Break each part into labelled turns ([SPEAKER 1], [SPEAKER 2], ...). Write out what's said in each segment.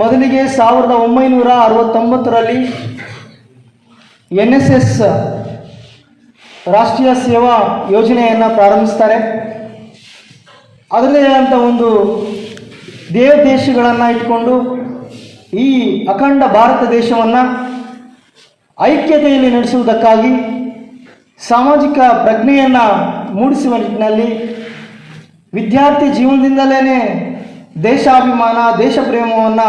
[SPEAKER 1] ಮೊದಲಿಗೆ ಸಾವಿರದ ಒಂಬೈನೂರ ಅರವತ್ತೊಂಬತ್ತರಲ್ಲಿ ಎನ್ ಎಸ್ ಎಸ್ ರಾಷ್ಟ್ರೀಯ ಸೇವಾ ಯೋಜನೆಯನ್ನು ಪ್ರಾರಂಭಿಸ್ತಾರೆ. ಅದರದೇ ಆದಂಥ ಒಂದು ದೇವ ದೇಶಗಳನ್ನು ಇಟ್ಕೊಂಡು ಈ ಅಖಂಡ ಭಾರತ ದೇಶವನ್ನು ಐಕ್ಯತೆಯಲ್ಲಿ ನಡೆಸುವುದಕ್ಕಾಗಿ ಸಾಮಾಜಿಕ ಪ್ರಜ್ಞೆಯನ್ನು ಮೂಡಿಸುವ ನಿಟ್ಟಿನಲ್ಲಿ ವಿದ್ಯಾರ್ಥಿ ಜೀವನದಿಂದಲೇ ದೇಶಾಭಿಮಾನ ದೇಶ ಪ್ರೇಮವನ್ನು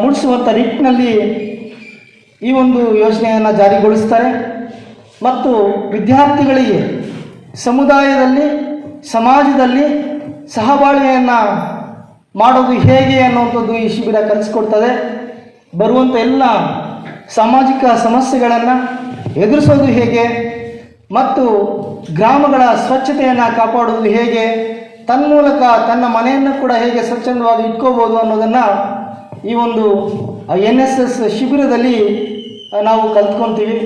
[SPEAKER 1] ಮೂಡಿಸುವಂಥ ನಿಟ್ಟಿನಲ್ಲಿ ಈ ಒಂದು ಯೋಜನೆಯನ್ನು ಜಾರಿಗೊಳಿಸ್ತಾರೆ. ಮತ್ತು ವಿದ್ಯಾರ್ಥಿಗಳಿಗೆ ಸಮುದಾಯದಲ್ಲಿ, ಸಮಾಜದಲ್ಲಿ ಸಹಬಾಳ್ವೆಯನ್ನು ಮಾಡೋದು ಹೇಗೆ ಅನ್ನುವಂಥದ್ದು ಈ ಶಿಬಿರ ಕಲಿಸ್ಕೊಡ್ತದೆ. ಬರುವಂಥ ಎಲ್ಲ ಸಾಮಾಜಿಕ ಸಮಸ್ಯೆಗಳನ್ನು ಎದುರಿಸೋದು ಹೇಗೆ, ಮತ್ತು ಗ್ರಾಮಗಳ ಸ್ವಚ್ಛತೆಯನ್ನು ಕಾಪಾಡೋದು ಹೇಗೆ ತನ್ಮೂಲಕ ತನ್ನ ಮನೆಯನ್ನು ಕೂಡ ಹೇಗೆ ಸ್ವಚ್ಛಂದವಾಗಿ ಇಟ್ಕೋಬೋದು ಅನ್ನೋದನ್ನು ಈ ಒಂದು ಎನ್ ಎಸ್ ಎಸ್ ಶಿಬಿರದಲ್ಲಿ ನಾವು ಕಲ್ತ್ಕೊತೀವಿ.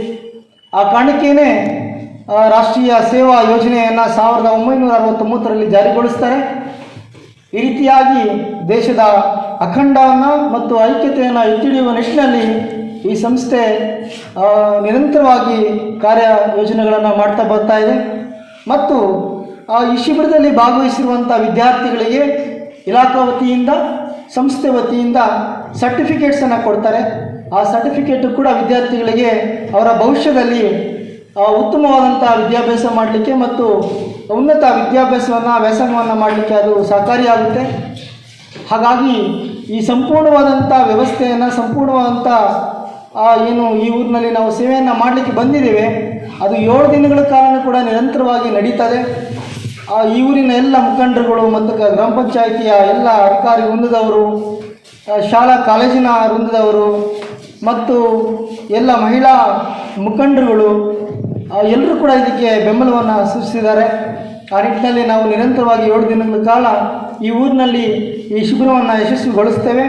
[SPEAKER 1] ಆ ಕಾರಣಕ್ಕೇನೆ ರಾಷ್ಟ್ರೀಯ ಸೇವಾ ಯೋಜನೆಯನ್ನು ಸಾವಿರದ ಒಂಬೈನೂರ ಅರವತ್ತೊಂಬತ್ತರಲ್ಲಿ ಜಾರಿಗೊಳಿಸ್ತಾರೆ. ಈ ರೀತಿಯಾಗಿ ದೇಶದ ಅಖಂಡವನ್ನು ಮತ್ತು ಐಕ್ಯತೆಯನ್ನು ಎತ್ತಿಡಿಯುವ ನಿಟ್ಟಿನಲ್ಲಿ ಈ ಸಂಸ್ಥೆ ನಿರಂತರವಾಗಿ ಕಾರ್ಯ ಯೋಜನೆಗಳನ್ನು ಮಾಡ್ತಾ ಬರ್ತಾ ಇದೆ. ಮತ್ತು ಈ ಶಿಬಿರದಲ್ಲಿ ಭಾಗವಹಿಸಿರುವಂಥ ವಿದ್ಯಾರ್ಥಿಗಳಿಗೆ ಇಲಾಖಾ ವತಿಯಿಂದ ಸಂಸ್ಥೆ ವತಿಯಿಂದ ಸರ್ಟಿಫಿಕೇಟ್ಸನ್ನು ಕೊಡ್ತಾರೆ. ಆ ಸರ್ಟಿಫಿಕೇಟು ಕೂಡ ವಿದ್ಯಾರ್ಥಿಗಳಿಗೆ ಅವರ ಭವಿಷ್ಯದಲ್ಲಿ ಆ, ಉತ್ತಮವಾದಂಥ ವಿದ್ಯಾಭ್ಯಾಸ ಮಾಡಲಿಕ್ಕೆ ಮತ್ತು ಉನ್ನತ ವಿದ್ಯಾಭ್ಯಾಸವನ್ನು ವ್ಯಾಸಂಗವನ್ನು ಮಾಡಲಿಕ್ಕೆ ಅದು ಸಹಕಾರಿಯಾಗುತ್ತೆ ಹಾಗಾಗಿ ಈ ಸಂಪೂರ್ಣವಾದಂಥ ವ್ಯವಸ್ಥೆಯನ್ನು ಸಂಪೂರ್ಣವಾದಂಥ ಆ, ಏನು ಈ ಊರಿನಲ್ಲಿ ನಾವು ಸೇವೆಯನ್ನು ಮಾಡಲಿಕ್ಕೆ ಬಂದಿದ್ದೇವೆ ಅದು ಏಳು ದಿನಗಳ ಕಾಲ ಕೂಡ ನಿರಂತರವಾಗಿ ನಡೀತದೆ. ಆ, ಈ ಊರಿನ ಎಲ್ಲ ಮುಖಂಡರುಗಳು ಮತ್ತು ಗ್ರಾಮ ಪಂಚಾಯಿತಿಯ ಎಲ್ಲ ಅಧಿಕಾರಿ ವೃಂದದವರು ಶಾಲಾ ಕಾಲೇಜಿನ ವೃಂದದವರು ಮತ್ತು ಎಲ್ಲ ಮಹಿಳಾ ಮುಖಂಡರುಗಳು ಎಲ್ಲರೂ ಕೂಡ ಇದಕ್ಕೆ ಬೆಂಬಲವನ್ನು ಸೂಚಿಸಿದ್ದಾರೆ. ಆ ನಿಟ್ಟಿನಲ್ಲಿ ನಾವು ನಿರಂತರವಾಗಿ ಏಳು ದಿನಗಳ ಕಾಲ ಈ ಊರಿನಲ್ಲಿ ಈ ಶಿಬಿರವನ್ನು ಯಶಸ್ವಿಗೊಳಿಸ್ತೇವೆ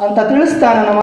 [SPEAKER 1] ಅಂತ ತಿಳಿಸ್ತಾನೆ ನನ್ನ